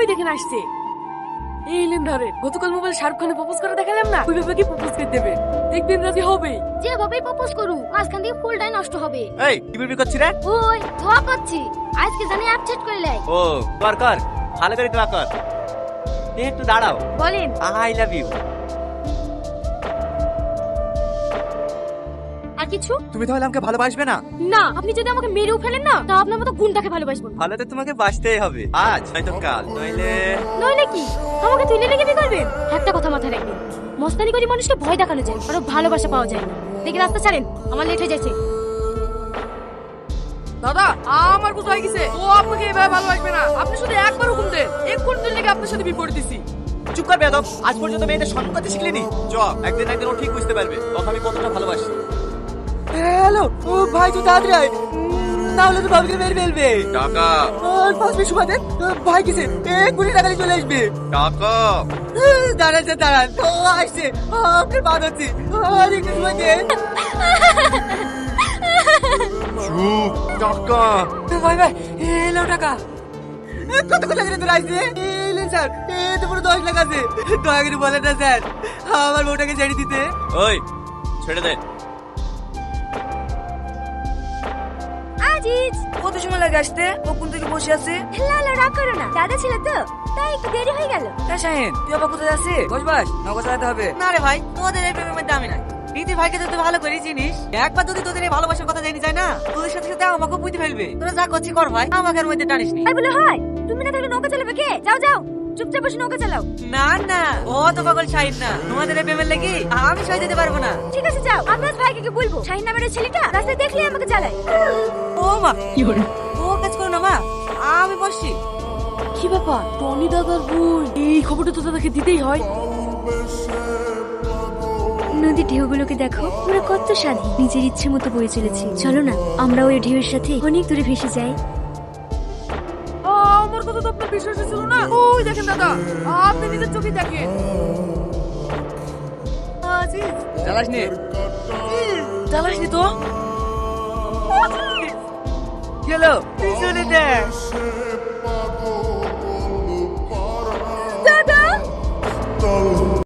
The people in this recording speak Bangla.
ওই দেখেন আসছে। এই লেন ধরে গতকাল মোবাইল শাহরুখ খানে প্রপোজ করে দেখালাম না? ওইভাবে কি প্রপোজ করে দেবে। দেখবেন রাজি হবে যেভাবেই প্রপোজ করু মাঝখান দিয়ে ফুলটাই নষ্ট হবে। এই কি বিবি করছি রে? ওই ধোয়া করছি। আজকে জানি অ্যাপ চেট করে লাই ও কর কর। ভালো করে দোয়া কর। এ একটু দাঁড়াও। বলেন। I love you. আর কিছু? তুমি তাহলে আমাকে ভালোবাসবে না? না আপনি যদি আমাকে মেরেও ফেলেন না তা আপনার মতো গুণটাকে ভালোবাসবো না। ভালো তো তোমাকে বাঁচতেই হবে। আজ নয়তো কাল নইলে নইলে কি? আমাকে তুলে লেগে বিয়ে করবেন একটা কথা মাথায় রাখবেন। মস্তানি করে মানুষকে ভয় দেখানো যায় আরও ভালোবাসা পাওয়া যায় না। দেখে রাস্তা ছাড়েন আমার লেট হয়ে যাচ্ছে। দাদা আমার কোথায় গেছে। ও আপনাকে এভাবে ভালোবাসবে না। আপনি শুধু একবার হুকুম দেন। এক্ষুনি দিন লেগে আপনার সাথে বিপরীত দিছি। চুপ কর বেদম আজ পর্যন্ত মেয়েদের করতে শিখলিনি। চ একদিন একদিন ও ঠিক বুঝতে পারবে। ওকে আমি কতটা ভালোবাসি। হ্যালো ও ভাই তুই তাড়াতাড়ি আয়। না হলে তো বাবুকে মেরে ফেলবে। টাকা আর পাঁচ মিনিট সময় দেন ভাই কিসে এক কোটি টাকা নিয়ে চলে আসবে। টাকা দাঁড়ান স্যার দাঁড়ান। আসছে। আপনার বাদ হচ্ছে আর একটু সময় দেন চুপ টাকা ভাই ভাই এলো টাকা। কত কত টাকা তোর আসছে? এলেন স্যার। এ তো পুরো দশ লাখ আছে। দয়া করে বলেন না স্যার। আমার বউটাকে ছেড়ে দিতে। ওই ছেড়ে দে। আজিজ কত সময় লাগে আসতে? ও কোন থেকে বসে আছে? লালা রাগ করো না। দাদা ছিল তো তাই একটু দেরি হয়ে গেল। শাহিন তুই আবার কোথায় আছিস? বসবাস নগদ চালাতে হবে। না রে ভাই তোমাদের এই প্রেমের মধ্যে আমি নাই। রীতি ভাইকে তো তুই ভালো করে চিনিস। একবার যদি তোদের এই ভালোবাসার কথা জানি যায় না তোদের সাথে সাথে আমাকেও বুঝতে ফেলবে। তোরা যা করছি কর ভাই আমাকে এর মধ্যে টানিস নি। আর বলে হয় তুমি না থাকলে নৌকা চালাবে কে? যাও যাও। চুপচাপ বসে নৌকা চালাও। না না ও তো পাগল শাহিন না। তোমাদের এই প্রেমের লেগে আমি সই দিতে পারব না। ঠিক আছে যাও। আমি আজ ভাইকে কি বলব। শাহিন নামের ওই ছেলেটা রাস্তায় দেখলে আমাকে চালায় ও মা ও কাজ করো না মা। আমি বসছি। কি ব্যাপার? টনি দাদার বোন এই খবরটা তো দাদাকে দিতেই হয়। নদীর ঢেউগুলোকে দেখো ওরা কত স্বাধীন নিজের ইচ্ছে মতো বয়ে চলেছে। চলো না আমরা ওই ঢেউয়ের সাথে অনেক দূরে ভেসে যাই। আমার কথা তো আপনার বিশ্বাস ছিল না? ওই দেখেন দাদা আপনি নিজের চোখে দেখেন। চালাস নে চালাসনি তো। গেল। পিছনে দেখ।